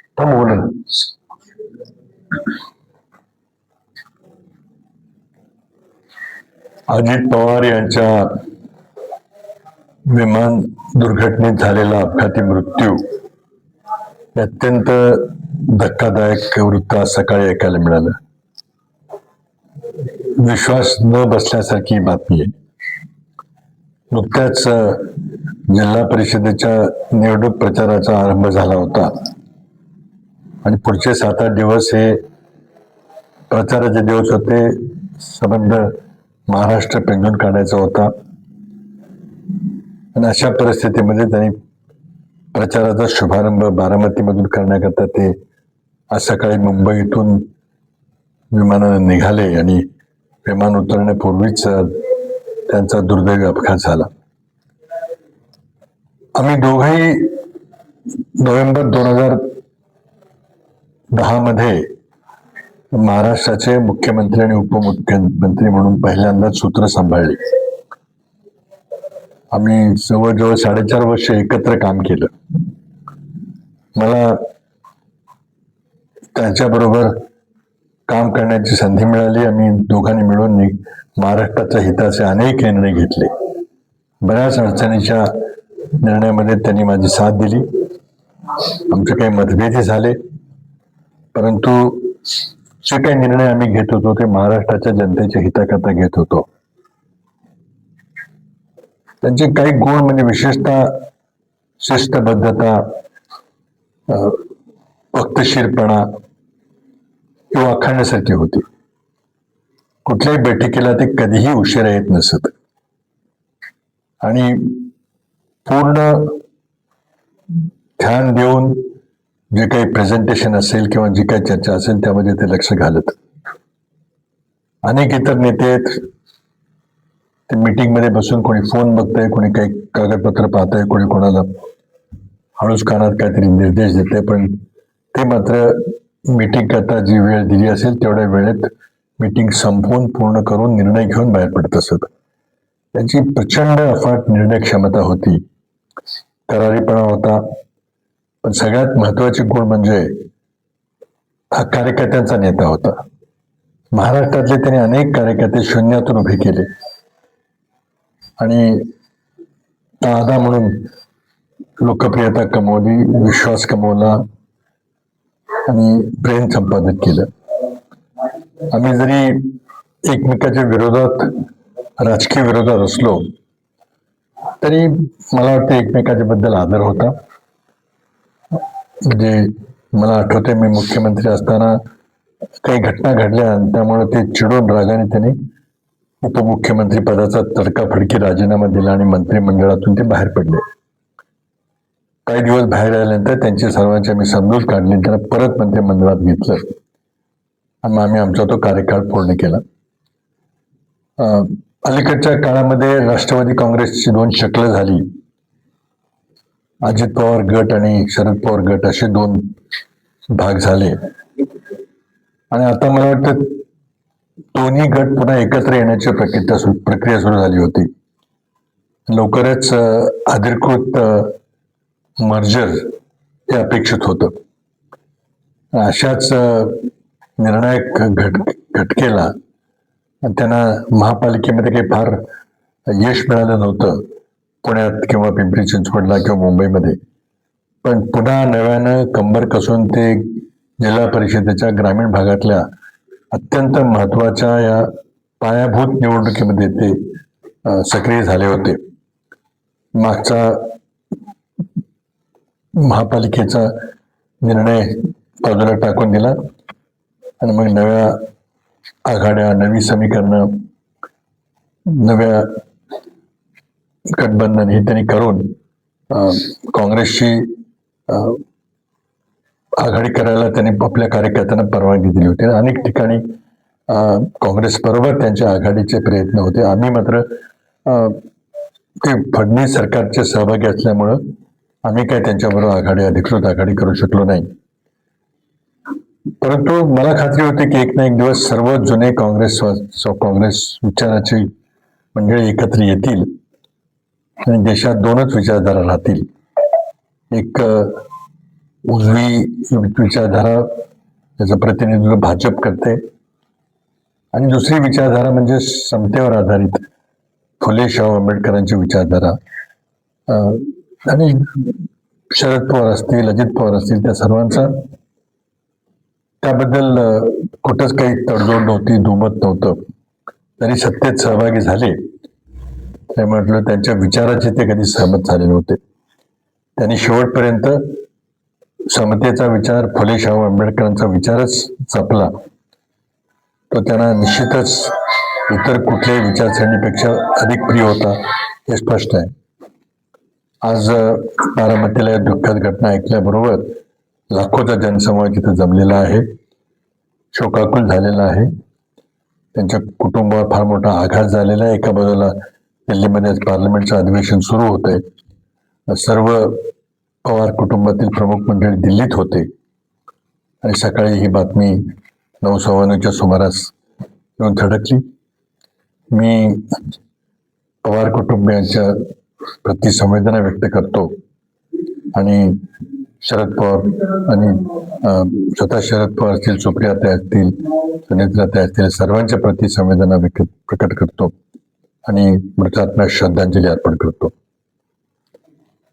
थांब अजित पवार यांच्या विमान दुर्घटनेत झालेला अपघाती मृत्यू. अत्यंत धक्कादायक वृत्त आज सकाळी ऐकायला मिळालं. विश्वास न बसल्यासारखी बातमी आहे. नुकत्याच जिल्हा परिषदेच्या निवडणूक प्रचाराचा आरंभ झाला होता. आणि पुढचे सात आठ दिवस हे प्रचाराचे दिवस होते. संबंध महाराष्ट्र पेंडून काढायचा होता. आणि अशा परिस्थितीमध्ये त्यांनी प्रचाराचा शुभारंभ बारामतीमधून करण्याकरता ते आज सकाळी मुंबईतून विमानानं निघाले आणि विमान उतरण्यापूर्वीच त्यांचा दुर्दैवी अपघात झाला. आम्ही दोघंही नोव्हेंबर दोन हजार दहा मध्ये महाराष्ट्राचे मुख्यमंत्री आणि उपमुख्यमंत्री म्हणून पहिल्यांदाच सूत्र सांभाळले. आम्ही जवळजवळ साडेचार वर्ष एकत्र काम केलं. मला त्यांच्याबरोबर काम करण्याची संधी मिळाली. आम्ही दोघांनी मिळून महाराष्ट्राच्या हिताचे अनेक निर्णय घेतले. बऱ्याच अडचणीच्या निर्णयामध्ये त्यांनी माझी साथ दिली. आमचे काही मतभेदही झाले. परंतु जे काही निर्णय आम्ही घेत होतो ते महाराष्ट्राच्या जनतेच्या हिताकरता घेत होतो. त्यांचे काही गुण म्हणजे विशेषतः शिस्तबद्धता भक्तशीरपणा वक्तशीरपणा किंवा अखंडसाठी होती. कुठल्याही बैठकीला ते कधीही उशिरा येत नसत. आणि पूर्ण ध्यान देऊन जे काही प्रेझेंटेशन असेल किंवा जी काही चर्चा असेल त्यामध्ये ते लक्ष घालत. अनेक इतर नेते आहेत. ते मीटिंगमध्ये बसून कोणी फोन बघतंय कोणी काही कागदपत्र पाहतंय कोणी कोणाला हळूच कानात काहीतरी निर्देश देते पण ते मात्र मीटिंग करता जी वेळ दिली असेल तेवढ्या वेळेत मीटिंग संपवून पूर्ण करून निर्णय घेऊन बाहेर पडत असत. त्यांची प्रचंड अफाट निर्णय क्षमता होती. करारीपणा होता. पण सगळ्यात महत्वाची गुण म्हणजे हा कार्यकर्त्यांचा नेता होता. महाराष्ट्रातले त्यांनी अनेक कार्यकर्ते शून्यातून उभे केले. आणि दादा म्हणून लोकप्रियता कमवली विश्वास कमवला आणि प्रेम संपादित केलं. आम्ही जरी एकमेकाच्या विरोधात राजकीय विरोधात असलो तरी मला वाटतं एकमेकाच्या बद्दल आदर होता. म्हणजे मला आठवते मी मुख्यमंत्री असताना काही घटना घडल्या आणि त्यामुळे ते चिडून रागाने त्यांनी उपमुख्यमंत्री पदाचा तडकाफडकी राजीनामा दिला आणि मंत्रिमंडळातून ते बाहेर पडले. काही दिवस बाहेर आल्यानंतर त्यांची सर्वांची आम्ही समजूत काढली त्यांना परत मंत्रिमंडळात घेतलं. आणि मग आम्ही आमचा तो कार्यकाळ पूर्ण केला. अलीकडच्या काळामध्ये राष्ट्रवादी काँग्रेसची दोन शक्ल झाली. अजित पवार गट आणि शरद पवार गट असे दोन भाग झाले. आणि आता मला वाटतं दोन्ही गट पुन्हा एकत्र येण्याची प्रक्रिया प्रक्रिया सुरू झाली होती. लवकरच अधिकृत मर्जर हे अपेक्षित होतं. अशाच निर्णायक घट घटकेला त्यांना महापालिकेमध्ये काही फार यश मिळालं नव्हतं. पुण्यात किंवा पिंपरी चिंचवडला किंवा मुंबईमध्ये. पण पुन्हा नव्यानं कंबर कसून ते जिल्हा परिषदेच्या ग्रामीण भागातल्या अत्यंत महत्त्वाच्या या पायाभूत निवडणुकीमध्ये ते सक्रिय झाले होते. मागचा महापालिकेचा निर्णय बाजूला टाकून दिला. आणि मग नव्या आघाड्या नवी समीकरणं नव्या गठबंधन हे त्यांनी करून काँग्रेसची आघाडी करायला त्यांनी आपल्या कार्यकर्त्यांना परवानगी दिली होती. अनेक ठिकाणी काँग्रेस बरोबर त्यांच्या आघाडीचे प्रयत्न होते. आम्ही मात्र ते फडणवीस सरकारचे सहभागी असल्यामुळं आम्ही काय त्यांच्याबरोबर आघाडी अधिकृत आघाडी करू शकलो नाही. परंतु मला खात्री होती की एक ना एक दिवस सर्व जुने काँग्रेस काँग्रेस विचाराची मंडळी एकत्र येतील. आणि देशात दोनच विचारधारा राहतील. एक उजवी विचारधारा त्याचं प्रतिनिधित्व भाजप करते. आणि दुसरी विचारधारा म्हणजे समतेवर आधारित फुले शाहू आंबेडकरांची विचारधारा. अं, आणि शरद पवार असतील अजित पवार असतील त्या सर्वांचा. त्याबद्दल कुठंच काही तडजोड नव्हती दुमत नव्हतं. तरी सत्तेत सहभागी झाले. ते म्हटलं त्यांच्या विचाराचे ते कधी सहमत झाले नव्हते. त्यांनी शेवटपर्यंत समतेचा विचार फुले शाहू आंबेडकरांचा विचारच जपला. तो त्यांना निश्चितच इतर कुठल्याही विचारसरणीपेक्षा अधिक प्रिय होता हे स्पष्ट आहे. आज बारामतीला या दुःखद घटना ऐकल्याबरोबर लाखोचा जनसमूह तिथे जमलेला आहे शोकाकुल झालेला आहे. त्यांच्या कुटुंबावर फार मोठा आघात झालेला आहे. एका बाजूला दिल्लीमध्ये आज पार्लमेंटचं अधिवेशन सुरू होत आहे सर्व पवार कुटुंबातील प्रमुख मंडळी दिल्लीत होते. आणि सकाळी ही बातमी नऊ सव्वा नऊच्या सुमारास येऊन थडकली. मी पवार कुटुंबियांच्या प्रति संवेदना व्यक्त करतो. आणि शरद पवार आणि स्वतः शरद पवार असतील सुप्रिया ते असतील सुनेत्रा त्या असतील सर्वांच्या प्रति संवेदना व्यक्त प्रकट करतो. आणि मृतात्म्या श्रद्धांजली अर्पण करतो.